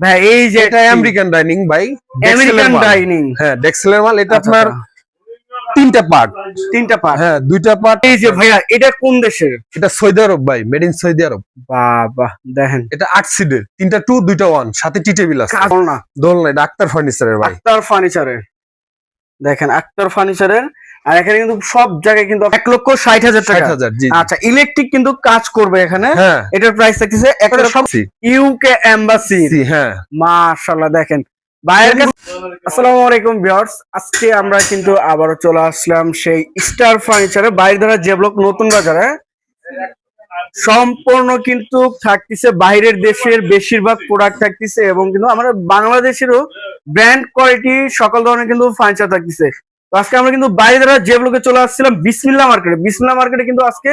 ভাই এই যে এটা আমেরিকান ডাইনিং ভাই। আমেরিকান ডাইনিং হ্যাঁ ডেক্সেলের মাল এটা আচ্ছা, আপনার তিনটা পার্ট তিনটা পার্ট হ্যাঁ দুইটা পার্ট এই যে ভাইয়া এটা কোন দেশের? এটা সৌদি আরব ভাই মেড ইন সৌদি আরব। বাবা দেখেন। এটা আট সিটের তিনটা টু দুইটা ওয়ান সাথে টি টেবিল আছে। কাজ না দোল নাই ডাক্তার ফার্নিচারের ভাই আক্তার ফার্নিচারের দেখেন আক্তার ফার্নিচারের আর এখানে কিন্তু সব জায়গায় কিন্তু এক লক্ষ ষাট হাজার টাকা। আচ্ছা ইলেকট্রিক কিন্তু কাজ করবে এখানে। হ্যাঁ। এটার প্রাইস থাকতেছে ইউকে এম্বাসি হ্যাঁ। মাশাআল্লাহ দেখেন। ভাইয়ের কাছে আসসালামু আলাইকুম ভিউয়ার্স আজকে আমরা কিন্তু আবারও চলে আসলাম সেই স্টার ফার্নিচারে বাইরে দ্বারা যে ব্লক নতুন বাজারে। সম্পূর্ণ কিন্তু থাকতেছে বাইরের দেশের বেশিরভাগ প্রোডাক্ট থাকতেছে এবং কিন্তু আমাদের বাংলাদেশেরও ব্র্যান্ড কোয়ালিটি সকল ধরনের কিন্তু ফার্নিচার থাকতেছে। তো আজকে আমরা কিন্তু বাইরে দ্বারা যে ব্লকে চলে আসছিলাম বিসমিল্লা মার্কেটে। বিসমিল্লা মার্কেটে কিন্তু আজকে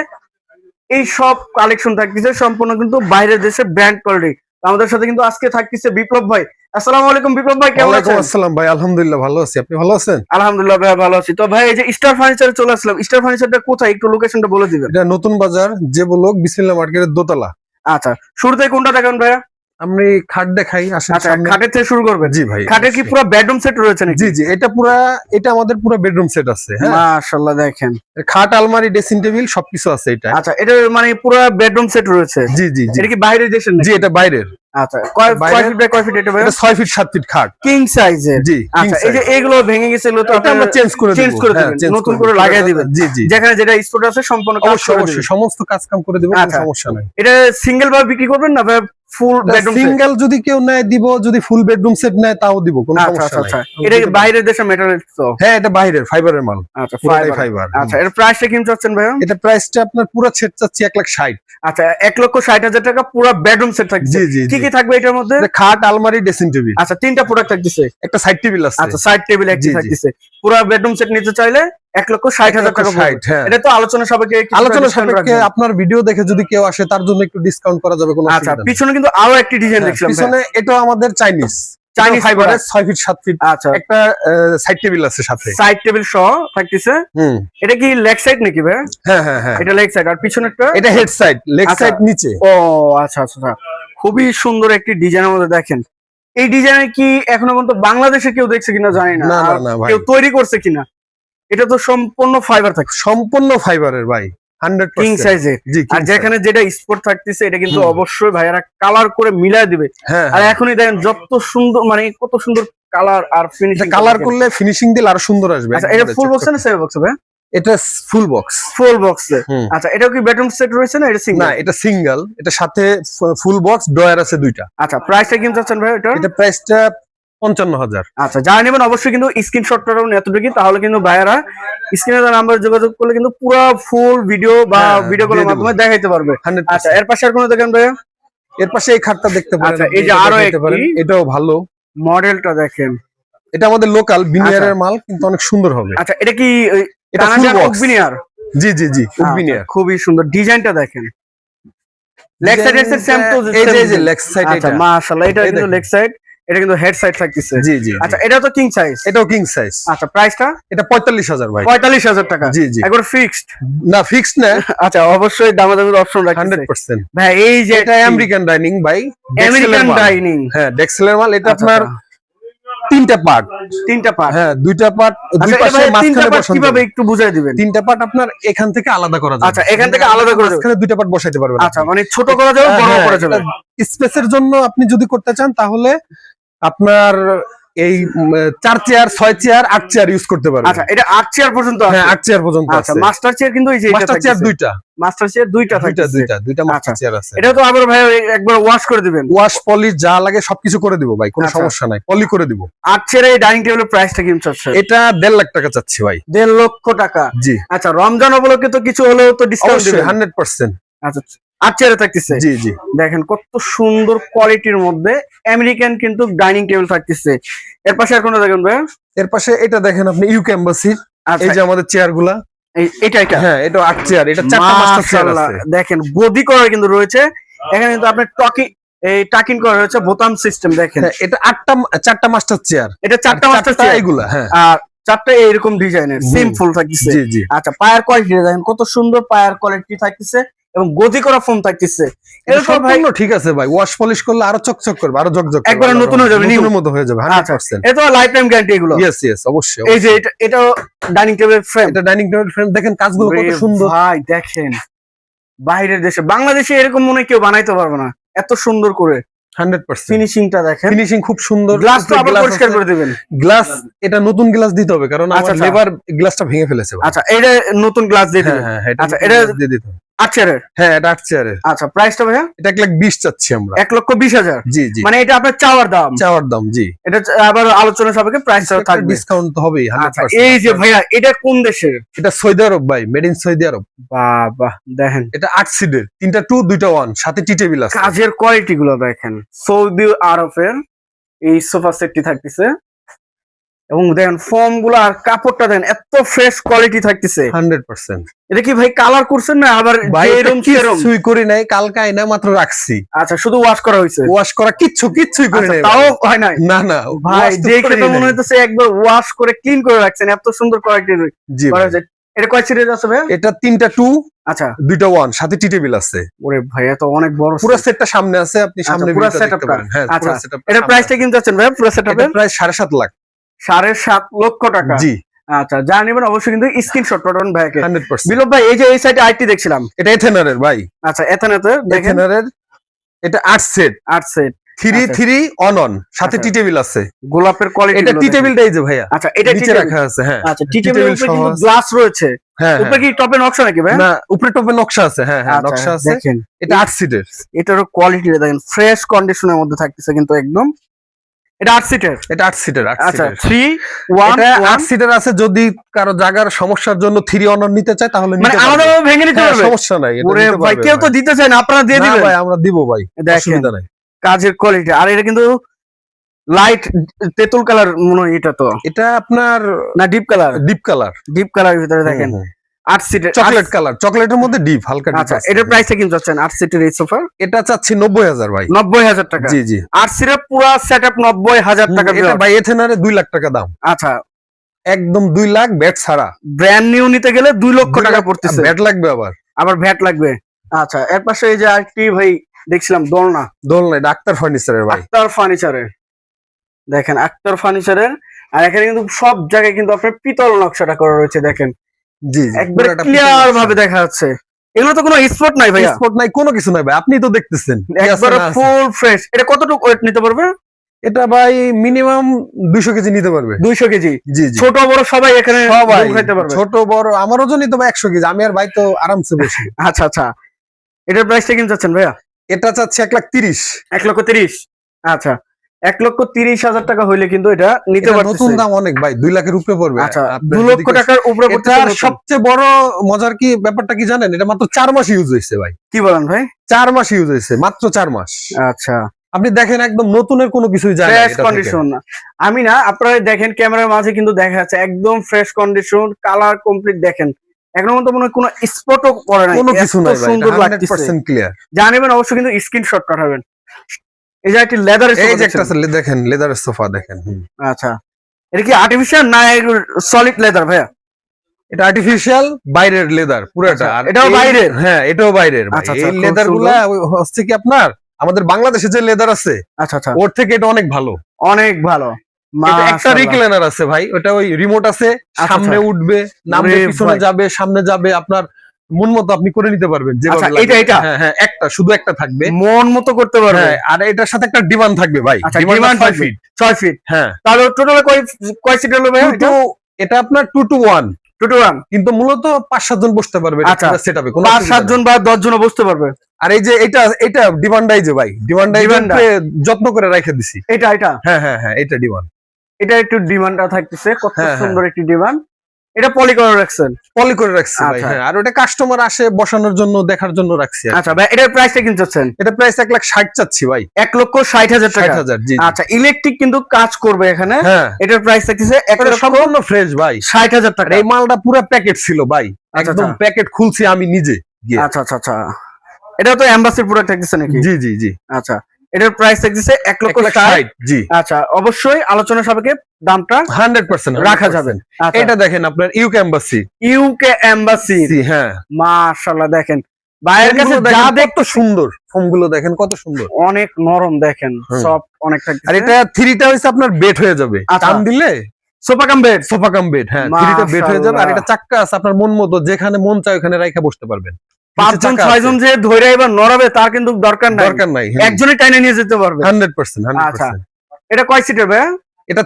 এই সব কালেকশন থাকতেছে সম্পূর্ণ কিন্তু বাইরের দেশের ব্র্যান্ড কোয়ালিটি আমাদের সাথে কিন্তু আজকে থাকতেছে বিপ্লব ভাই। আসসালামু আলাইকুম বিপ্লব ভাই কেমন ওয়ালাইকুম আছেন? আসসালাম ভাই আলহামদুলিল্লাহ ভালো আছি। আপনি ভালো আছেন? আলহামদুলিল্লাহ ভাই ভালো আছি। তো ভাই এই যে স্টার ফার্নিচারে চলে আসলাম। স্টার ফার্নিচারটা কোথায়? একটু লোকেশনটা বলে দিবেন। এটা নতুন বাজার যে বলক বিসমিল্লাহ মার্কেটের দোতলা। আচ্ছা শুরুতে কোনটা দেখান ভাইয়া? আমি খাট দেখাই আচ্ছা খাটের থেকে শুরু করবেন? জি ভাই খাটের কি পুরো বেডরুম সেট রয়েছে জি জি এটা পুরা এটা আমাদের পুরো বেডরুম সেট আছে হ্যাঁ? মাশাআল্লাহ দেখেন। খাট আলমারি ড্রেসিং টেবিল সবকিছু আছে এটা। আচ্ছা এটা মানে পুরো বেডরুম সেট রয়েছে? জি জি এটা কি বাইরের দেশের জি এটা বাইরের। আচ্ছা কয় ফিট বাই কয় ফিট এটা ফিট খাট। কিং সাইজের জি আচ্ছা এই যে এগুলো ভেঙে গেছে এগুলো তো এটা আমরা চেঞ্জ করে চেঞ্জ করে হ্যাঁ, দেবেন, নতুন করে লাগিয়ে দিবেন। জি জি। যেখানে যেটা আছে সম্পূর্ণ কাজ করে অবশ্যই সমস্ত কাজ কাম করে দেবো কোনো আচ্ছা। সমস্যা নাই। এটা সিঙ্গেল ভাবে বিক্রি করবেন না ফুল বেডরুম সিঙ্গেল যদি কেউ নেয় দিব যদি ফুল বেডরুম সেট নেয় তাও দিব কোনো আচ্ছা সমস্যা আচ্ছা নাই। আচ্ছা। এটা বাইরের দেশে মেটারিয়াল তো? হ্যাঁ এটা বাইরের ফাইবারের মাল। আচ্ছা ফাইবার আচ্ছা এর প্রাইসটা চাচ্ছেন ভাইয়া? এটা প্রাইসটা আপনার পুরো সেট চাচ্ছি এক লাখ ষাট। আচ্ছা এক লক্ষ ষাট হাজার টাকা পুরো বেডরুম সেট থাকছে। জি জি কি কি থাকবে এটার মধ্যে? খাট আলমারি ড্রেসিং টেবিল আচ্ছা তিনটা প্রোডাক্ট থাকতেছে। একটা সাইড টেবিল আছে। আচ্ছা সাইড টেবিল একটি জি। পুরো বেডরুম সেট নিতে চাইলে এক লক্ষ ষাট হাজার টাকা হ্যাঁ। এটা তো আলোচনা কিছু আলোচনা সাপেক্ষে আপনার ভিডিও দেখে যদি কেউ আসে তার জন্য একটু ডিসকাউন্ট করা যাবে কোনো আচ্ছা পিছনে কিন্তু আরও একটি ডিজাইন হ্যাঁ, দেখছিলাম পিছনে এটা আমাদের চাইনিজ Chinese চাইনিজ ফাইবারের product। ফিট সাত ফিট আচ্ছা। একটা সাইড টেবিল আছে সাথে। সাইড টেবিল সহ থাকতেছে। হুম। এটা কি লেগ সাইড নাকি ভাই হ্যাঁ হ্যাঁ হ্যাঁ। এটা লেগ সাইড আর পিছনেরটা? এটা হেড সাইড লেগ আচ্ছা। সাইড নিচে। ও আচ্ছা আচ্ছা আচ্ছা। খুবই সুন্দর একটি ডিজাইনের মধ্যে দেখেন। এই ডিজাইনে কি এখনও পর্যন্ত বাংলাদেশে কেউ দেখছে কিনা জানি না। কেউ তৈরি করছে কিনা? এটা তো সম্পূর্ণ ফাইবার থাকে সম্পূর্ণ ফাইবারের ভাই হান্ড্রেড কিং সাইজে আর যেখানে যেটা থাকতেছে এটা কিন্তু অবশ্যই ভাইয়ারা কালার করে দিবে। হ্যাঁ আর এখনই দেখেন যত সুন্দর মানে কত সুন্দর কালার আর ফিনিশিং কালার করলে ফিনিশিং দিলে আরও সুন্দর আসবে। আচ্ছা এটা ফুল বক্স না সেমি বক্স ভাই এটা ফুল বক্স ফুল বক্সে। আচ্ছা কি বেডরুম সেট রয়েছে না এটা না এটা সিঙ্গেল এটা সাথে ফুল বক্স ডয়ার আছে দুইটা। আচ্ছা প্রাইসটা কিনতে ভাই এটা এটা প্রাইসটা পঞ্চান্ন হাজার। আচ্ছা যারা নেবেন অবশ্যই কিন্তু স্ক্রিনশটটা এতটুকু তাহলে কিন্তু ভাইয়ারা স্ক্রিনে নাম্বার যোগাযোগ করলে কিন্তু পুরো ফুল ভিডিও বা হ্যাঁ, ভিডিও কলের মাধ্যমে দেখাইতে পারবে। আচ্ছা এর পাশে আর কোনো দেখেন ভাইয়া? এর পাশে এই খাটটা দেখতে পারেন আচ্ছা, এই যে আরও দেখতে পারেন। একটি। এটাও ভালো। মডেলটা দেখেন। এটা আমাদের লোকাল বিনিয়ারের মাল কিন্তু অনেক সুন্দর হবে। আচ্ছা এটা কি এটা জি জি জি বিনিয়ার আচ্ছা, খুবই সুন্দর। ডিজাইনটা দেখেন। লেগ সাইড এর সেম তো এই যে লেগ সাইড আচ্ছা এটা। মাশাআল্লাহ এটা কিন্তু লেগ সাইড এটা কিন্তু হেড সাইড থাকতেছে জি জি আচ্ছা আচ্ছা এটা তো কিং সাইজ এটাও কিং সাইজ আচ্ছা প্রাইসটা এটা পঁয়তাল্লিশ হাজার ভাই। পঁয়তাল্লিশ হাজার টাকা। জি জি। একবার ফিক্সড না ফিক্সড না। আচ্ছা অবশ্যই দামাদামির অপশন হান্ড্রেড রাখছে পার্সেন্ট। ভাই এই যে এটা আমেরিকান ডাইনিং ভাই। আমেরিকান ডাইনিং হ্যাঁ ডেক্সেলের মাল। এটা আচ্ছা, আপনার তিনটা পার্ট তিনটা পার্ট হ্যাঁ দুইটা পার্ট দুই আচ্ছা পাশে এবারে তিনটা মাঝখানে বসানো কীভাবে একটু বুঝাই দিবেন? তিনটা পার্ট আপনার এখান থেকে আলাদা করা যাবে। আচ্ছা, এখান থেকে আলাদা করে। মাঝখানে দুইটা পার্ট বসাইতে পারবেন। আচ্ছা মানে ছোট করা যাবে বড় করা যাবে। স্পেসের জন্য আপনি যদি করতে চান তাহলে আপনার এই চার চেয়ার ছয় চেয়ার আট চেয়ার ইউজ করতে পারবেন। আচ্ছা এটা আট চেয়ার পর্যন্ত আছে? হ্যাঁ আট চেয়ার পর্যন্ত আচ্ছা আছে। মাস্টার চেয়ার কিন্তু এই যে মাস্টার চেয়ার দুইটা। মাস্টার চেয়ার দুইটা দুইটা দুইটা দুইটা মাস্টার আচ্ছা। চেয়ার আছে। এটা তো আবার ভাই একবার ওয়াশ করে দিবেন। ওয়াশ পলিশ যা লাগে সবকিছু করে দিব ভাই কোনো আচ্ছা। সমস্যা নাই পলি করে দিব। আট চেয়ার এই ডাইনিং টেবিলের প্রাইসটা কি চাচ্ছে এটা দেড় লাখ টাকা চাচ্ছি ভাই। দেড় লক্ষ টাকা? জি। আচ্ছা রমজান উপলক্ষে তো কিছু হলেও তো ডিসকাউন্ট দিবেন। হান্ড্রেড পার্সেন্ট আচ্ছা আট চেয়ারে থাকতেছে? জি জি। দেখেন কত সুন্দর কোয়ালিটির মধ্যে আমেরিকান কিন্তু ডাইনিং টেবিল থাকতেছে এর পাশে আর কোনো দেখেন ভাই এর পাশে এটা দেখেন আপনি ইউকে এম্বাসির এই আচ্ছা যে আমাদের চেয়ারগুলা এই- এটা এটা। হ্যাঁ এটা আট চেয়ার এটা চারটা মাস্টার চেয়ার আছে। দেখেন গদি করা কিন্তু রয়েছে। এখানে কিন্তু আপনার টকি এই টাকিং করা রয়েছে বোতাম সিস্টেম দেখেন। হ্যাঁ, এটা আটটা চারটা মাস্টার চেয়ার এটা চারটা মাস্টার চেয়ার এগুলা হ্যাঁ। আর চারটা এইরকম ডিজাইনের। সিম্পল থাকতেছে। আচ্ছা পায়ার কোয়ালিটি দেখেন কত সুন্দর পায়ার কোয়ালিটি থাকতেছে। এবং গতি করা ফোম থাকতেছে। এটা ভাই ঠিক আছে ভাই। ওয়াশ পলিশ করলে আরও চকচক করবে আরও জকজক একবারে নতুন হয়ে যাবে। নতুনের মতো হয়ে যাবে আচ্ছা 100% এটা লাইফ টাইম গ্যারান্টি এগুলো। ইয়েস ইয়েস অবশ্যই এই যে এটা এটা ডাইনিং টেবিল ফ্রেম এটা ডাইনিং টেবিল ফ্রেম দেখেন কাজগুলো কত সুন্দর। ভাই দেখেন। বাইরের দেশে বাংলাদেশে এরকম মনে কেউ বানাইতে পারবে না। এত সুন্দর করে। 100% ফিনিশিংটা দেখেন। ফিনিশিং খুব সুন্দর। গ্লাস তো আবার পরিষ্কার করে দিবেন। গ্লাস এটা নতুন গ্লাস দিতে হবে কারণ আচ্ছা, আমার আচ্ছা। লেবার গ্লাসটা ভেঙে ফেলেছে আচ্ছা এটা নতুন গ্লাস দিয়ে হ্যাঁ দিবেন। হ্যাঁ এটা আচ্ছা, এটা- দিয়ে দিতে হবে। আচ্ছা হ্যাঁ এটা আট চেয়ারের আচ্ছা প্রাইসটা ভাইয়া? এটা এক লাখ বিশ চাচ্ছি আমরা। এক লক্ষ বিশ হাজার? জি জি। মানে এটা আপনার চাওয়ার দাম? চাওয়ার দাম জি। এটা আবার আলোচনা সাপেক্ষে থাকবে। ডিসকাউন্ট তো হবেই আচ্ছা 100% এই যে ভাইয়া এটা কোন দেশের? এটা সৌদি আরব ভাই মেড ইন সৌদি আরব। বাবা দেখেন। এটা আট তিনটা টু দুইটা ওয়ান সাথে টি টেবিল আছে। কাজের কোয়ালিটি গুলো দেখেন। সৌদি আরবের এই সোফা সেটটি থাকতেছে। এবং দেখেন ফর্মগুলো আর কাপড়টা দেন এত ফ্রেশ কোয়ালিটি থাকতেছে। Hundred percent. এটা কি ভাই কালার করছেন না আবার কিছুই করি নাই কালকে আইনা মাত্র রাখছি। আচ্ছা শুধু ওয়াশ করা হয়েছে? ওয়াশ করা কিচ্ছু কিচ্ছুই করি আচ্ছা, নাই তাও হয় নাই? না না ভাই দেখে তো মনে হইতেছে একবার ওয়াশ করে ক্লিন করে রাখছেন এত সুন্দর কোয়ালিটি জি এটা কয় সিরিজ আছে ভাই? এটা তিনটা টু আচ্ছা। দুইটা ওয়ান সাথে টি টেবিল আছে। ওরে ভাই এত অনেক বড় পুরো। সেটটা সামনে আছে আপনি আচ্ছা, সামনে পুরো। পারেন। হ্যাঁ আচ্ছা, পুরো setup টা এটা প্রাইসটা কিন্তু আছেন ভাই? পুরো। সেটআপের সাড়ে সাত লাখ। সাড়ে সাত লক্ষ টাকা। জি। আচ্ছা যা নেবেন অবশ্যই কিন্তু স্ক্রিনশট পাঠাবেন ভাইকে বিলোপ ভাই এই যে এই সাইডে আইটি দেখছিলাম। এটা এথেনারের ভাই। আচ্ছা এথানেতে এথেনারের এটা আট সেট আট set three. Three one one সাথে আচ্ছা। টি টেবিল আছে। গোলাপের কোয়ালিটি এটা টি টেবিলটাই যে ভাইয়া। আচ্ছা এটা নিচে রাখা আছে হ্যাঁ। আচ্ছা টি উপরে কিন্তু গ্লাস রয়েছে। হ্যাঁ উপরে কি টপে নকশা নাকি ভাই হ্যাঁ। না উপরে টপে নকশা আছে হ্যাঁ হ্যাঁ আচ্ছা, নকশা আছে। দেখেন। এটা আট সিটের এটারও কোয়ালিটি দেখেন ফ্রেশ কন্ডিশনের মধ্যে থাকতেছে কিন্তু একদম। এটা আট সিটের এটা আট সিটের আচ্ছা থ্রি ওয়ান আট সিটের আছে যদি কারও জায়গার সমস্যার জন্য থ্রি অন নিতে চায় তাহলে মানে ভেঙে নিতে হ্যাঁ, পারবে। সমস্যা নাই ওরে ভাই কেউ তো দিতে চায় না আপনারা দিয়ে না দিবেন। ভাই আমরা দিব ভাই দেখেন অসুবিধা নাই। কাজের কোয়ালিটি আর এটা কিন্তু লাইট তেঁতুল কালার মনে হয় এটা তো। এটা আপনার না deep colour deep colour deep colour ভিতরে দেখেন। আট সিটের চকলেট কালার চকলেটের মধ্যে ডিপ হালকা আচ্ছা আছে। এটার প্রাইসটা কিন্তু যাচ্ছেন আট সিটের এই এটা চাচ্ছি নব্বই হাজার ভাই। নব্বই হাজার টাকা। জি জি। আট সিটের পুরো সেট আপ নব্বই হাজার টাকা ভাই এথেনারে দুই লাখ টাকা দাম। আচ্ছা। একদম দুই লাখ ব্যাট ছাড়া। ব্র্যান্ড নিউ নিতে গেলে দুই লক্ষ টাকা পড়তেছে। ব্যাট লাগবে আবার। আবার ভ্যাট লাগবে। আচ্ছা এর পাশে এই যে আরেকটি ভাই দেখছিলাম দোলনা। দোল নাই ডাক্তার ফার্নিচারের ভাই। আক্তার ফার্নিচারের দেখেন আক্তার ফার্নিচারের আর এখানে কিন্তু সব জায়গায় কিন্তু আপনার পিতল নকশাটা করা রয়েছে দেখেন। জি জি ক্লিয়ার ভাবে দেখা যাচ্ছে। এগুলো তো কোনো স্পট নাই ভাইয়া। স্পট নাই কোনো কিছু নাই ভাই আপনি তো দেখতেছেন। একবার। ফুল ফ্রেশ এটা কতটুকু ওয়েট নিতে পারবে? এটা ভাই মিনিমাম দুইশো কেজি নিতে পারবে। দুইশো কেজি। জি জি। ছোট বড় সবাই এখানে সবাই খাইতে পারবে। ছোট বড় আমার ওজনই তো একশো কেজি আমি আর ভাই তো আরামসে বসি। আচ্ছা আচ্ছা। এটার প্রাইসটা কিন্তু চাচ্ছেন ভাইয়া? এটা চাচ্ছি এক লাখ তিরিশ। এক লক্ষ তিরিশ। আচ্ছা। এক লক্ষ তিরিশ হাজার টাকা হইলে কিন্তু এটা নিতে পারতেছে। নতুন দাম অনেক ভাই দুই লাখের উপরে পড়বে। আচ্ছা দু লক্ষ টাকার উপরে সবচেয়ে বড় মজার কি ব্যাপারটা কি জানেন? এটা মাত্র চার মাস ইউজ হয়েছে ভাই। কি বলেন ভাই? চার মাস ইউজ হয়েছে মাত্র চার মাস। আচ্ছা। আপনি দেখেন একদম নতুনের কোনো কিছুই যায় না ফ্রেশ। কন্ডিশন আমি না আপনারা দেখেন ক্যামেরার মাঝে কিন্তু দেখা যাচ্ছে একদম ফ্রেশ কন্ডিশন কালার কমপ্লিট দেখেন। এখনও মতো মনে হয় কোনো স্পটও পড়ে নাই। কোনো কিছু এত সুন্দর লাগতেছে। ক্লিয়ার জানিবেন অবশ্যই কিন্তু স্ক্রিনশট পাঠাবেন। এই যে একটি এই যে একটা আছে, দেখেন লেদারের সোফা দেখেন হুম। আচ্ছা এটা কি আর্টিফিশিয়াল না সলিড লেদার ভাইয়া এটা আর্টিফিশিয়াল বাইরের লেদার পুরোটা আচ্ছা, আর এটাও এই- বাইরের? হ্যাঁ এটাও বাইরের ভাই। আচ্ছা, আচ্ছা, এই খুব লেদারগুলা হচ্ছে কি আপনার আমাদের বাংলাদেশে যে লেদার আছে আচ্ছা আচ্ছা ওর থেকে এটা অনেক ভালো অনেক ভালো এটা একটা মাশাআল্লাহ। রিক্লাইনার আছে ভাই ওটা ওই রিমোট আছে আচ্ছা, সামনে উঠবে নামবে ওরে পিছনে ভাই। যাবে সামনে যাবে আপনার মন মতো আপনি করে নিতে পারবেন যেভাবে আচ্ছা? হ্যাঁ হ্যাঁ একটা শুধু একটা থাকবে। মন মতো করতে পারবে হ্যাঁ আর এটার সাথে একটা ডিমান্ড থাকবে ভাই। আচ্ছা, ডিমান্ড ছয় ফিট হ্যাঁ। তাহলে টোটাল কয় কয় সিট হলো এটা? আপনার টু টু টু কিন্তু মূলত পাঁচ সাতজন বসতে পারবে আচ্ছা। সেট আপে পাঁচ সাতজন বা দশ জন বসতে পারবে। আর এই যে এটা এটা ডিমান্ডাই যে ভাই ডিমান্ডাই ডিমান্ডা। যত্ন করে রেখে দিছি। এটা এটা? হ্যাঁ হ্যাঁ হ্যাঁ এটা ডিমান্ড এটা একটু ডিমান্ডটা থাকতেছে। কত হ্যাঁ। সুন্দর একটি ডিমান্ড এটা পলি করে রাখছেন পলি করে রাখছি আচ্ছা। আর ওটা কাস্টমার আসে বসানোর জন্য দেখার জন্য রাখছি আচ্ছা ভাই এটার প্রাইসটা কিন্তু চাচ্ছেন? এটা প্রাইস এক লাখ ষাট চাচ্ছি ভাই। এক লক্ষ ষাট হাজার টাকা। আচ্ছা ইলেকট্রিক কিন্তু কাজ করবে এখানে। হ্যাঁ। এটার প্রাইস এটা সম্পূর্ণ ফ্রেশ ভাই। ষাট হাজার টাকা। এই মালটা পুরো প্যাকেট ছিল ভাই। আচ্ছা, একদম আচ্ছা। প্যাকেট খুলছি আমি নিজে আচ্ছা আচ্ছা আচ্ছা। এটা তো অ্যাম্বাসির প্রোডাক্ট থাকতেছে নাকি? জি জি জি। আচ্ছা। এটার প্রাইস থাকতেছে এক লক্ষ ষাট। জি। আচ্ছা অবশ্যই আলোচনা সাপেক্ষে দামটা হান্ড্রেড পার্সেন্ট রাখা যাবে। এটা দেখেন আপনার ইউকে এম্বাসি ইউকে এম্বাসি হ্যাঁ। মাশাআল্লাহ দেখেন। কাছে যা সুন্দর। কত সুন্দর। অনেক নরম দেখেন। সব অনেক আর এটা থ্রিটা হচ্ছে আপনার বেড হয়ে যাবে। আচ্ছা। টান দিলে sofa cum bed sofa cum bed হ্যাঁ থ্রিটা বেড হয়ে যাবে। আর এটা চাক্কা আছে আপনার মন মতো যেখানে মন চায় ওখানে রাইখা বসতে পারবেন। পাঁচজন ছয়জন যে ধরে এবার নড়াবে তার কিন্তু দরকার নাই। দরকার নাই একজনই টাইনে নিয়ে যেতে পারবে। হান্ড্রেড পার্সেন্ট হান্ড্রেড আচ্ছা। এটা কয় সিটের ভাই এটা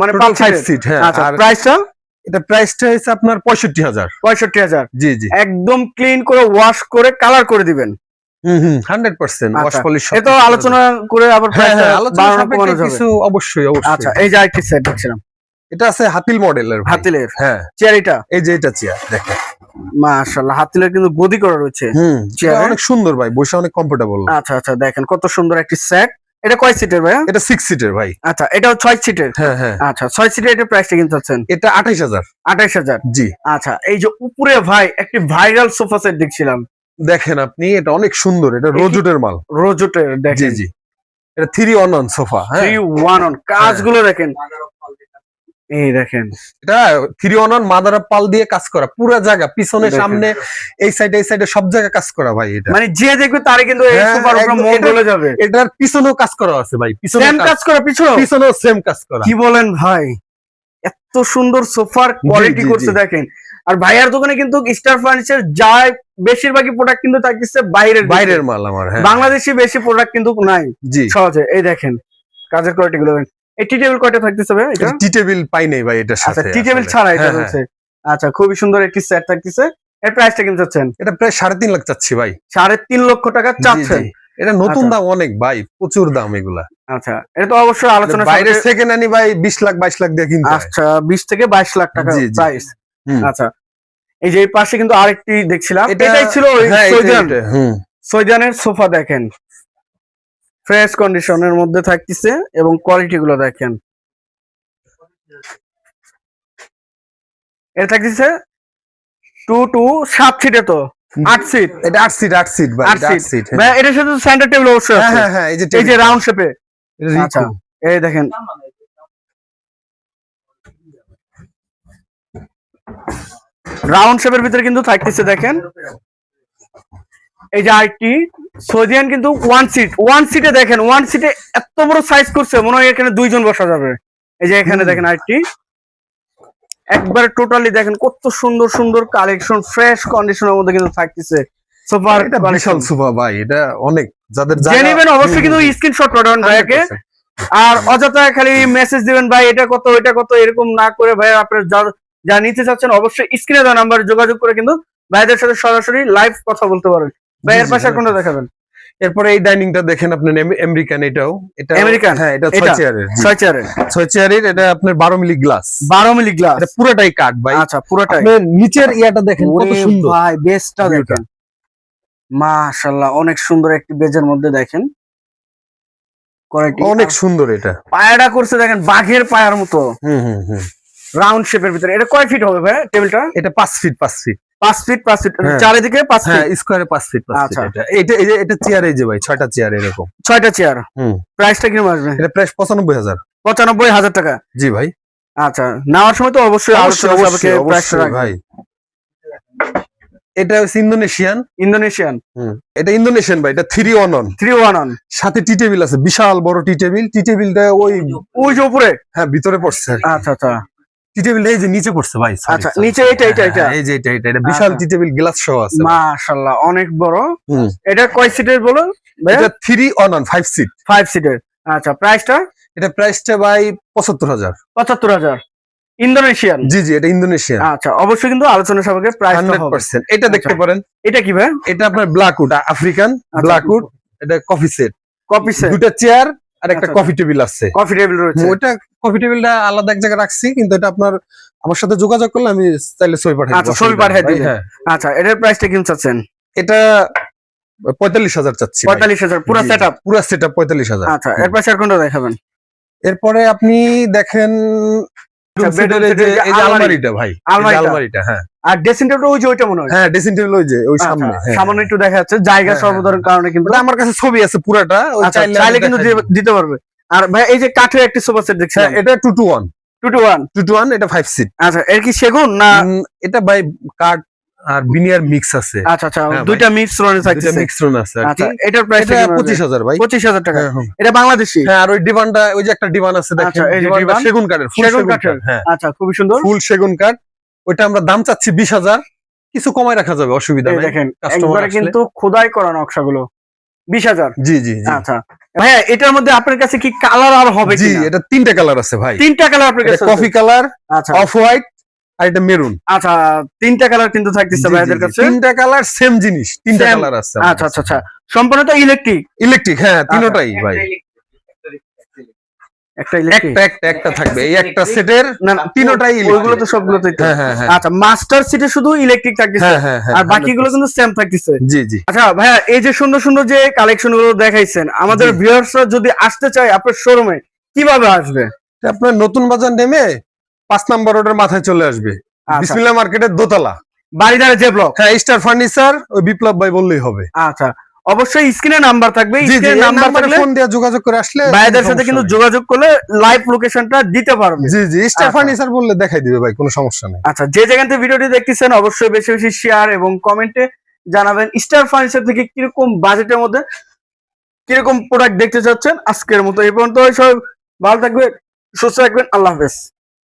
মানে পাঁচ সিট হ্যাঁ আচ্ছা প্রাইসটা এটা প্রাইসটা হচ্ছে আপনার পঁয়ষট্টি হাজার। পঁয়ষট্টি হাজার। জি জি। একদম ক্লিন করে ওয়াশ করে কালার করে দিবেন। হুম হুম হান্ড্রেড পার্সেন্ট ওয়াশ আচ্ছা। আলোচনা করে আবার হ্যাঁ হ্যাঁ আলোচনা কিছু অবশ্যই আচ্ছা এই যে আরেকটি সেট দেখছিলাম। এটা আছে হাতিল মডেলের। হাতিলের। হ্যাঁ। চেয়ার এটা এই যে এটা চেয়ার দেখেন। মাশাআল্লাহ হাতিলের কিন্তু গদি করা রয়েছে হুম এ? অনেক সুন্দর ভাই বসে অনেক কমফোর্টেবল আচ্ছা আচ্ছা দেখেন কত সুন্দর একটি সেট এটা কয় সিটের এটা সিটের ভাই। আচ্ছা এটাও সিটের হ্যাঁ হ্যাঁ। আচ্ছা সিটের এটা প্রাইসটা কিন্তু আছেন? এটা জি। আচ্ছা এই যে উপরে ভাই একটি ভাইরাল সোফা সেট দেখছিলাম। দেখেন আপনি এটা অনেক সুন্দর এটা রোজুটের মাল। রোজোটের জি দেখেন। জি এটা থ্রি অন অন সোফা হ্যাঁ। ওয়ান অন কাজগুলো দেখেন। এই দেখেন। এটা থ্রি অন অন মাদার পাল দিয়ে কাজ করা পুরো জায়গা পিছনে সামনে এই সাইডে এই সাইডে সব জায়গায় কাজ করা ভাই এটা। মানে যে দেখবে তারে কিন্তু এই হ্যাঁ, মন যাবে। এটার পিছনেও কাজ করা আছে ভাই পিছনে সেম কাজ করে পিছনে পিছনেও সেম কাজ করা। কি বলেন ভাই? এত সুন্দর সোফার কোয়ালিটি করছে দেখেন। আর ভাইয়ার দোকানে কিন্তু স্টার ফার্নিচার যায় বেশিরভাগই প্রোডাক্ট কিন্তু থাকতেছে বাইরের বাইরের মাল আমার হ্যাঁ। বাংলাদেশি বেশি প্রোডাক্ট কিন্তু নাই জি। সহজে। এই দেখেন কাজের কোয়ালিটি গুলো টি টেবিল কয়টা থাকতেছে ভাই এটা? টি টেবিল পাই নাই ভাই এটার আচ্ছা সাথে টি টেবিল ছাড়া এটা হ্যাঁ, হ্যাঁ। আচ্ছা খুবই সুন্দর একটি সেট থাকতেছে। এর প্রাইসটা কিন্তু চাচ্ছেন? এটা প্রায় সাড়ে তিন লাখ চাচ্ছি ভাই। সাড়ে তিন লক্ষ টাকা চাচ্ছেন? এটা নতুন আচ্ছা। দাম অনেক ভাই প্রচুর দাম এগুলা। আচ্ছা এটা তো অবশ্যই আলোচনা সাপেক্ষে- সেকেন্ড আনি ভাই বিশ লাখ বাইশ লাখ দিয়ে কিনতে আচ্ছা বিশ থেকে বাইশ লাখ টাকা। প্রাইস আচ্ছা এই যে এই পাশে কিন্তু আরেকটি দেখছিলাম। এটা- এটাই ছিল হ্যাঁ, এটা- এটা, হুম। সৈদানের সোফা দেখেন। ফ্রেশ কন্ডিশনের মধ্যে থাকতেছে এবং কোয়ালিটি গুলো দেখেন। এটা থাকতেছে টু টু সাত সিটে তো আট সিট এটা আট সিট আট সিট আট সিট সিট ভাই এটার সাথে সেন্টার টেবিল অবশ্যই হ্যাঁ হ্যাঁ হ্যাঁ এই যে এই যে রাউন্ড শেপে আচ্ছা এই দেখেন। রাউন্ড শেপের ভিতরে কিন্তু থাকতেছে দেখেন। এই যে আরেকটি সোজিয়ান কিন্তু ওয়ান সিট ওয়ান সিটে দেখেন ওয়ান সিটে এত বড় সাইজ করছে মনে হয় এখানে দুইজন বসা যাবে। এই যে এখানে দেখেন আরেকটি। একবারে টোটালি দেখেন কত সুন্দর সুন্দর কালেকশন ফ্রেশ কন্ডিশনের মধ্যে কিন্তু থাকতেছে। সোফার এটা বিশাল সুভা ভাই এটা অনেক যাদের জায়গা- নেবেন অবশ্যই কিন্তু স্ক্রিনশট পাঠাবেন 100%। আর অযথা খালি মেসেজ দিবেন ভাই এটা কত এটা কত? এরকম না করে ভাই আপনার যা নিতে চাচ্ছেন অবশ্যই স্ক্রিনে দেওয়া নাম্বার যোগাযোগ করে কিন্তু ভাইদের সাথে সরাসরি লাইভ কথা বলতে পারেন। জি, জি, পাশে আর কোনটা দেখাবেন? এরপরে এই ডাইনিংটা দেখেন আপনি আমেরিকান এটাও। এটা American? হ্যাঁ এটা? ছয় চেয়ারের ছয় চেয়ারের ছয় চেয়ারের এটা আপনার বারো মিলি গ্লাস বারো মিলি গ্লাস এটা পুরোটাই কাঠ ভাই। আচ্ছা পুরোটাই। নিচের ইয়াটা দেখেন কত সুন্দর। ভাই বেসটা দেখেন। মাশাআল্লাহ অনেক সুন্দর একটি বেজের মধ্যে দেখেন। কোয়ালিটি অনেক সুন্দর এটা। পায়াটা করছে দেখেন বাঘের পায়ার মতো। হুম হুম হুম। রাউন্ড শেপের ভিতরে। এটা কয় ফিট হবে ভাই টেবিলটা এটা পাঁচ ফিট পাঁচ ফিট ফিট ফিট হ্যাঁ। চারিদিকে হ্যাঁ ফিট স্কোয়ারে পাঁচ ফিট পাঁচ আচ্ছা। ফিট এটা এটা এটা চেয়ার এই যে ভাই চেয়ার এরকম। চেয়ার হুম। প্রাইসটা আসবে? এটা টাকা। জি ভাই। আচ্ছা নেওয়ার সময় তো অবশ্যই আলোচনা সাপেক্ষে প্রাইসটা ভাই। এটা হচ্ছে ইন্দোনেশিয়ান। ইন্দোনেশিয়ান। এটা ইন্দোনেশিয়ান ভাই এটা three one on three one on সাথে টি টেবিল আছে বিশাল বড় টি টেবিল। টি টেবিলটা ওই ওই যে উপরে? হ্যাঁ ভিতরে পড়ছে আচ্ছা আচ্ছা। টি টেবিল এই যে নিচে পড়ছে ভাই আচ্ছা, নিচে এটা, এটা, হ্যাঁ, এটা। হ্যাঁ, এই যে এটা বিশাল আচ্ছা। টি টেবিল গ্লাস সহ আছে মাশাআল্লাহ অনেক বড়। এটা কয় সিটের বলো? এটা three on on five seat five সিটের আচ্ছা প্রাইসটা এটা প্রাইসটা ভাই ইন্দোনেশিয়ান? জি জি এটা আচ্ছা অবশ্যই কিন্তু আলোচনা এটা দেখতে আচ্ছা। পারেন। এটা কি ভাই এটা আপনার ব্ল্যাকউড আফ্রিকান আচ্ছা। ব্ল্যাকউড এটা কফি সেট কপি সেট দুটা চেয়ার আর একটা আচ্ছা, কফি টেবিল আছে। কফি টেবিল রয়েছে। ওইটা কফি টেবিলটা আলাদা এক জায়গায় রাখছি কিন্তু এটা আপনার আমার সাথে যোগাযোগ করলে আমি চাইলে ছবি পাঠাই আচ্ছা, ছবি পাঠাই দিই হ্যাঁ। আচ্ছা এটার প্রাইসটা কিম চাচ্ছেন? এটা পঁয়তাল্লিশ হাজার চাচ্ছি। পঁয়তাল্লিশ হাজার পুরো সেট আপ পুরো সেট আপ পঁয়তাল্লিশ হাজার। আচ্ছা এর পাশে আর কোনটা দেখাবেন? এরপরে আপনি দেখেন আচ্ছা, bedroom এই যে set এর যে এই যে আলমারি। আলমারিটা ভাই আলমারিটা। আলমারিটা হ্যাঁ আর ড্রেসিং টেবিলটা ওই যে ওইটা মনে হয় হ্যাঁ ড্রেসিং টেবিল ওই যে ওই সামনে আচ্ছা, হ্যাঁ। একটু দেখা যাচ্ছে জায়গা হ্যাঁ, কারণে কিন্তু ওটা আমার কাছে ছবি আছে পুরাটা আচ্ছা, চাইলে কিন্তু। দিতে পারবে আর ভাই এই যে কাঠের একটি সোফা সেট দেখছি হ্যাঁ এটা two two one two two one two two one এটা ফাইভ সিট আচ্ছা এর কি সেগুন না এটা ভাই কাঠ আর বিনিয়ার মিক্স আছে। আচ্ছা আচ্ছা হ্যাঁ, দুইটা মিক্সরন আছে আর কি। আচ্ছা এটার প্রাইস এটা পঁচিশ হাজার ভাই। পঁচিশ হাজার টাকা। হ্যাঁ, হ্যাঁ। এটা বাংলাদেশি? হ্যাঁ আর ওই ডিমান্ডটা ওই যে একটা ডিমান্ড আছে দেখেন আচ্ছা। সেগুন কাঠের ফুল সেগুন কাঠের। কাঠ হ্যাঁ। আচ্ছা খুবই সুন্দর। ফুল সেগুন কাঠ। ওইটা আমরা দাম চাচ্ছি বিশ হাজার। কিছু কমায় রাখা যাবে অসুবিধা নেই। দেখেন একবারে কিন্তু খোদাই করা নকশাগুলো। বিশ হাজার। জি জি জি। আচ্ছা। ভাইয়া এটার মধ্যে আপনার কাছে কি কালার আর হবে জি এটা তিনটা কালার আছে ভাই। তিনটা কালার আপনার কাছে কফি কালার আচ্ছা। অফ হোয়াইট আর এটা মেরুন। আচ্ছা তিনটা কালার কিন্তু থাকতেছে ভাইয়াদের কাছে। তিনটা কালার সেম জিনিস। তিনটা কালার আছে আচ্ছা আচ্ছা আচ্ছা। সম্পূর্ণ ইলেকট্রিক ইলেকট্রিক হ্যাঁ তিনটাই ভাই। একটা একটা একটা একটা থাকবে। এই একটা সেটের না না তিনটাই ওইগুলো তো সবগুলোতেই হ্যাঁ হ্যাঁ হ্যাঁ। আচ্ছা মাস্টার সিটে শুধু ইলেকট্রিক থাকতেছে। হ্যাঁ হ্যাঁ হ্যাঁ আর বাকিগুলো কিন্তু সেম থাকতেছে। জি জি। আচ্ছা ভাইয়া এই যে সুন্দর সুন্দর যে কালেকশনগুলো দেখাইছেন আমাদের। ভিউয়ার্সরা যদি আসতে চায় আপনার শোরুমে কীভাবে আসবে? আপনার নতুন বাজার নেমে পাঁচ নাম্বার রোডের মাথায় চলে আসবে। আচ্ছা। বিসমিল্লাহ মার্কেটের দোতলা। বাড়িদারে যে ব্লক হ্যাঁ স্টার ফার্নিচার ওই বিপ্লব ভাই বললেই হবে। আচ্ছা অবশ্যই স্ক্রিনে নাম্বার থাকবে স্ক্রিনে নাম্বার থাকলে ফোন দিয়ে যোগাযোগ করে আসলে ভাইদের সাথে কিন্তু যোগাযোগ করলে লাইভ লোকেশনটা দিতে পারবে। জি জি স্টার আচ্ছা। ফার্নিচার বললে দেখাই দিবে ভাই কোনো সমস্যা নেই। আচ্ছা যে থেকে ভিডিওটি দেখতেছেন অবশ্যই বেশি বেশি শেয়ার এবং কমেন্টে জানাবেন স্টার ফার্নিচার থেকে কীরকম বাজেটের মধ্যে কীরকম প্রোডাক্ট দেখতে চাচ্ছেন আজকের মতো এই পর্যন্ত সব ভালো থাকবেন সুস্থ থাকবেন আল্লাহ হাফেজ।